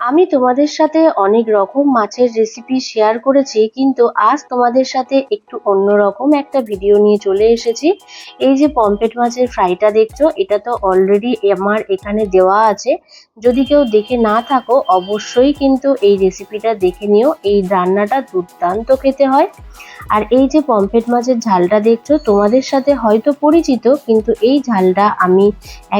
আমি তোমাদের সাথে অনেক রকম মাছের রেসিপি শেয়ার করেছি, কিন্তু আজ তোমাদের সাথে একটু অন্যরকম একটা ভিডিও নিয়ে চলে এসেছি। এই যে পম্পেট মাছের ফ্রাইটা দেখছ, এটা তো অলরেডি আমার এখানে দেওয়া আছে। যদি কেউ দেখে না থাকো, অবশ্যই কিন্তু এই রেসিপিটা দেখে নিও। এই রান্নাটা দুর্দান্ত খেতে হয়। আর এই যে পম্পেট মাছের ঝালটা দেখছ, তোমাদের সাথে হয়তো পরিচিত, কিন্তু এই ঝালটা আমি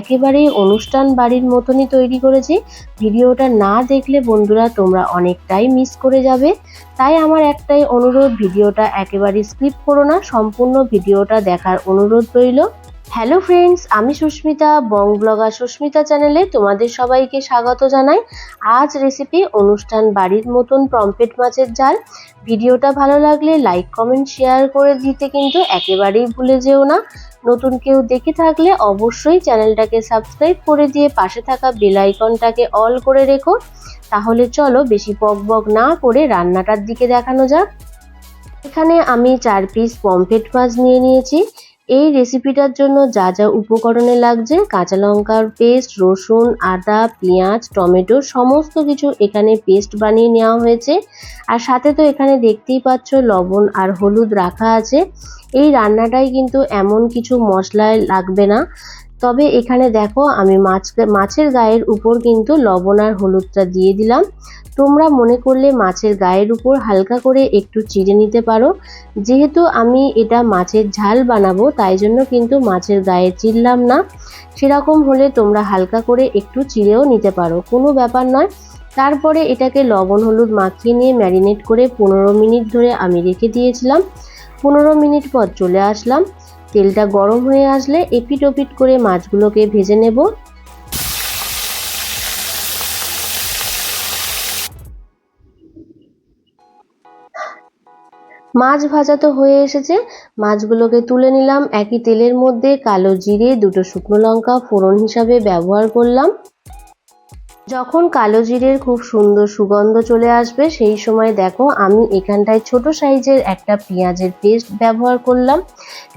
একেবারেই অনুষ্ঠান বাড়ির মতনই তৈরি করেছি। ভিডিওটা না দেখলে বন্ধুরা তোমরা অনেকটাই মিস করে যাবে। তাই আমার একটাই অনুরোধ, ভিডিওটা একেবারে স্কিপ করো না, সম্পূর্ণ ভিডিওটা দেখার অনুরোধ রইল। হ্যালো ফ্রেন্ডস আমি সুস্মিতা, বং ব্লগার সুস্মিতা চ্যানেলে তোমাদের সবাইকে স্বাগত জানাই। আজ রেসিপি অনুষ্ঠান বাড়ির মতন পম্পেট মাছের ঝাল। ভিডিওটা ভালো লাগলে লাইক কমেন্ট শেয়ার করে দিতে কিন্তু একেবারেই ভুলে যেও না। নতুন কেউ দেখে থাকলে অবশ্যই চ্যানেলটাকে সাবস্ক্রাইব করে দিয়ে পাশে থাকা বেল আইকনটাকে অল করে রেখো। তাহলে চলো বেশি পক বক না করে রান্নাটার দিকে দেখানো যাক। এখানে আমি চার পিস পমফ্রেট মাছ নিয়ে নিয়েছি। এই রেসিপিটার জন্য যা যা উপকরণে লাগছে, কাঁচা লঙ্কার পেস্ট রসুন, আদা, পেঁয়াজ, টমেটো, সমস্ত কিছু এখানে পেস্ট বানিয়ে নেওয়া হয়েছে। আর সাথে তো এখানে দেখতেই পাচ্ছ লবণ আর হলুদ রাখা আছে। এই রান্নাটাই কিন্তু এমন কিছু মশলায় লাগবে না। তবে এখানে দেখো, আমি মাছ মাছের গায়ের উপর কিন্তু লবণ আর হলুদটা দিয়ে দিলাম। তোমরা মনে করলে মাছের গায়ের উপর হালকা করে একটু চিড়ে নিতে পারো। যেহেতু আমি এটা মাছের ঝাল বানাবো, তাই জন্য কিন্তু মাছের গায়ে চিরলাম না। সেরকম হলে তোমরা হালকা করে একটু চিড়েও নিতে পারো, কোনো ব্যাপার নয়। তারপরে এটাকে লবণ হলুদ মাখিয়ে নিয়ে ম্যারিনেট করে পনেরো মিনিট ধরে আমি রেখে দিয়েছিলাম। পনেরো মিনিট পর চলে আসলাম। তেলটা গরম হয়ে আসলে এপিট ওপিট করে মাছগুলোকে ভেজে নেব। মাছ ভাজা তো হয়ে এসেছে। মাছগুলোকে তুলে নিলাম। একই তেলের মধ্যে কালো জিরে, দুটো শুকনো লঙ্কা ফোড়ন হিসাবে ব্যবহার করলাম। যখন কালো জিরের খুব সুন্দর সুগন্ধ চলে আসবে, সেই সময় দেখো আমি এখানটায় ছোট সাইজের একটা পেঁয়াজের পেস্ট ব্যবহার করলাম।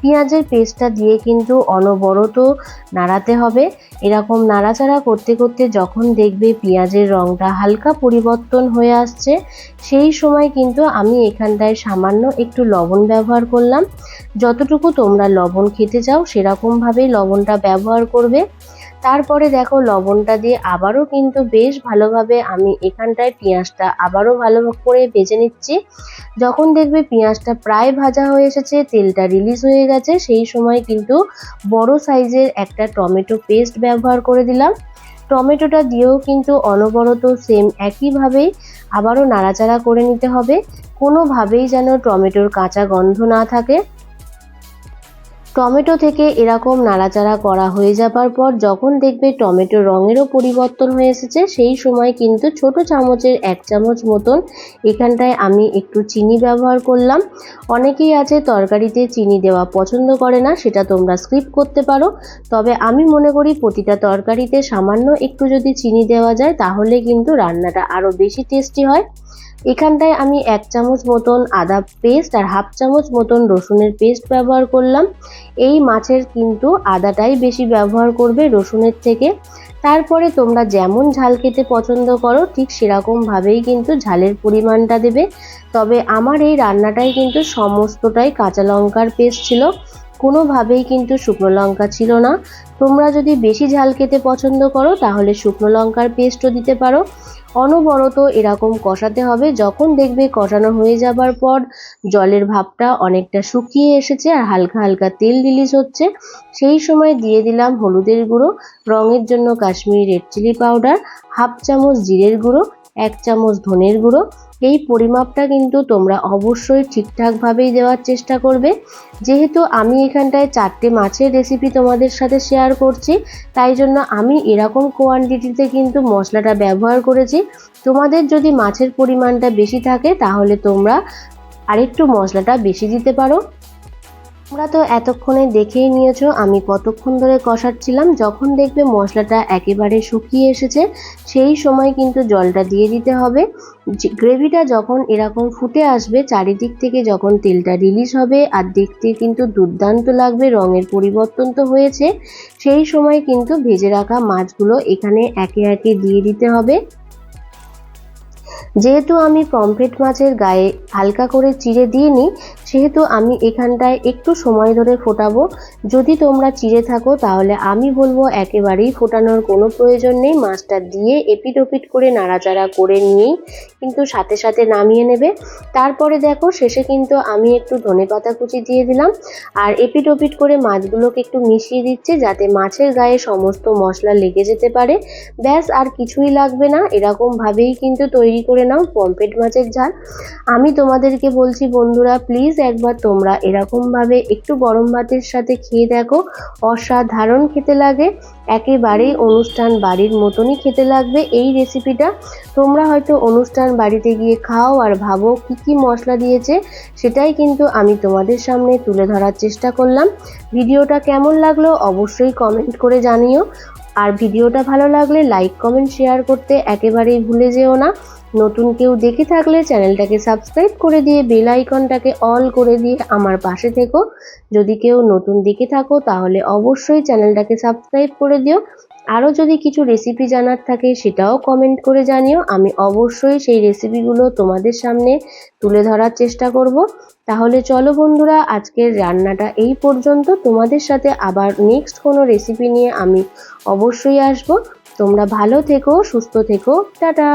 পেঁয়াজের পেস্টটা দিয়ে কিন্তু অনবরত নাড়াতে হবে। এরকম নাড়াচাড়া করতে করতে যখন দেখবে পেঁয়াজের রঙটা হালকা পরিবর্তন হয়ে আসছে, সেই সময় কিন্তু আমি এখানটায় সামান্য একটু লবণ ব্যবহার করলাম। যতটুকু তোমরা লবণ খেতে চাও, সেরকমভাবেই লবণটা ব্যবহার করবে। তারপরে দেখো লবণটা দিয়ে আবারও কিন্তু বেশ ভালোভাবে আমি এখানটায় পেঁয়াজটা আবারও ভালো করে ভেজে নিচ্ছি। যখন দেখবে পেঁয়াজটা প্রায় ভাজা হয়ে এসেছে, তেলটা রিলিজ হয়ে গেছে, সেই সময় কিন্তু বড় সাইজের একটা টমেটো পেস্ট ব্যবহার করে দিলাম। টমেটোটা দিয়েও কিন্তু অনবরত সেম একইভাবেই আবারও নাড়াচাড়া করে নিতে হবে। কোনোভাবেই যেন টমেটোর কাঁচা গন্ধ না থাকে। টমেটো থেকে এরকম নাড়াচাড়া করা হয়ে যাবার পর যখন দেখবে টমেটো রঙেরও পরিবর্তন হয়ে এসেছে, সেই সময় কিন্তু ছোট চামচের এক চামচ মতন এখানটায় আমি একটু চিনি ব্যবহার করলাম। অনেকেই আছে তরকারিতে চিনি দেওয়া পছন্দ করে না, সেটা তোমরা স্কিপ করতে পারো। তবে আমি মনে করি প্রতিটা তরকারিতে সামান্য একটু যদি চিনি দেওয়া যায়, তাহলে কিন্তু রান্নাটা আরও বেশি টেস্টি হয়। এখানটায় আমি এক চামচ মতন আদা পেস্ট আর হাফ চামচ মতন রসুনের পেস্ট ব্যবহার করলাম। এই মাছের কিন্তু আদাটাই বেশি ব্যবহার করবে রসুনের থেকে। তারপরে তোমরা যেমন ঝাল খেতে পছন্দ করো, ঠিক সেরকমভাবেই কিন্তু ঝালের পরিমাণটা দেবে। তবে আমার এই রান্নাটাই কিন্তু সমস্তটাই কাঁচা লঙ্কার পেস্ট ছিল। কোনোভাবেই কিন্তু শুকনো লঙ্কা ছিল না। তোমরা যদি বেশি ঝাল খেতে পছন্দ করো, তাহলে শুকনো লঙ্কার পেস্টও দিতে পারো। অনবরত এরকম কষাতে হবে। যখন দেখবে কষানো হয়ে যাবার পর জলের ভাবটা অনেকটা শুকিয়ে এসেছে আর হালকা হালকা তেল রিলিজ হচ্ছে, সেই সময় দিয়ে দিলাম হলুদের গুঁড়ো, রঙের জন্য Kashmiri red chilli powder half চামচ জিরের গুঁড়ো, এক চামচ ধনের গুঁড়ো এই পরিমাপটা কিন্তু তোমরা অবশ্যই ঠিকঠাকভাবেই দেওয়ার চেষ্টা করবে। যেহেতু আমি এখানটায় চারটে মাছের রেসিপি তোমাদের সাথে শেয়ার করছি, তাই জন্য আমি এরকম কোয়ান্টিটিতে কিন্তু মশলাটা ব্যবহার করেছি। তোমাদের যদি মাছের পরিমাণটা বেশি থাকে, তাহলে তোমরা আরেকটু মশলাটা বেশি দিতে পারো। তোমরা তো এতক্ষণে দেখেই নিয়েছো, আমি কতক্ষণ ধরে কষাচ্ছিলাম, যখন দেখবে মশলাটা একেবারে শুকিয়ে এসেছে, সেই সময় কিন্তু জলটা দিয়ে দিতে হবে। গ্রেভিটা যখন এরকম ফুটে আসবে, চারিদিক থেকে যখন তেলটা রিলিজ হবে, আর দেখতে কিন্তু দুর্দান্ত লাগবে, রঙের পরিবর্তন তো হয়েছে, সেই সময় কিন্তু ভেজে রাখা মাছগুলো এখানে একে একে দিয়ে দিতে হবে। যেহেতু আমি পমফ্রেট মাছের গায়ে হালকা করে চিড়ে দিইনি সেহেতু আমি এখানটায় একটু সময় ধরে ফোটাবো, যদি তোমরা চিড়ে থাকো তাহলে আমি বলব একেবারেই ফোটানোর কোনো প্রয়োজন নেই। মাছটা দিয়ে এপিট ওপিট করে নাড়াচাড়া করে নিয়েই কিন্তু সাথে সাথে নামিয়ে নেবে। তারপরে দেখো শেষে কিন্তু আমি একটু ধনে পাতা কুচি দিয়ে দিলাম আর এপিট ওপিট করে মাছগুলোকে একটু মিশিয়ে দিচ্ছে যাতে মাছের গায়ে সমস্ত মশলা লেগে যেতে পারে। ব্যাস, আর কিছুই লাগবে না। এরকম ভাবেই কিন্তু তৈরি করে নাও পমফ্রেট মাছের ঝাল। আমি তোমাদেরকে বলছি বন্ধুরা প্লিজ একবার তোমরা এরকমভাবে একটু গরম ভাতের সাথে খেয়ে দেখো। অসাধারণ খেতে লাগে। একেবারেই অনুষ্ঠান বাড়ির মতনই খেতে লাগবে এই রেসিপিটা তোমরা হয়তো অনুষ্ঠান বাড়িতে গিয়ে খাও আর ভাবো কি কি মশলা দিয়েছে, সেটাই কিন্তু আমি তোমাদের সামনে তুলে ধরার চেষ্টা করলাম। ভিডিওটা কেমন লাগল অবশ্যই কমেন্ট করে জানিও। আর ভিডিওটা ভালো লাগলে লাইক কমেন্ট শেয়ার করতে একেবারেই ভুলে যেও না। নতুন কেউ দেখে থাকলে চ্যানেলটাকে সাবস্ক্রাইব করে দিয়ে বেল আইকনটাকে অল করে দিয়ে আমার পাশে থেকো। যদি কেউ নতুন দেখে থাকো, তাহলে অবশ্যই চ্যানেলটাকে সাবস্ক্রাইব করে দিও। আরও যদি কিছু রেসিপি জানার থাকে, সেটাও কমেন্ট করে জানিও। আমি অবশ্যই সেই রেসিপিগুলো তোমাদের সামনে তুলে ধরার চেষ্টা করব। তাহলে চলো বন্ধুরা, আজকের রান্নাটা এই পর্যন্ত। তোমাদের সাথে আবার নেক্সট কোনো রেসিপি নিয়ে আমি অবশ্যই আসব। তোমরা ভালো থেকো, সুস্থ থেকো। টাটা!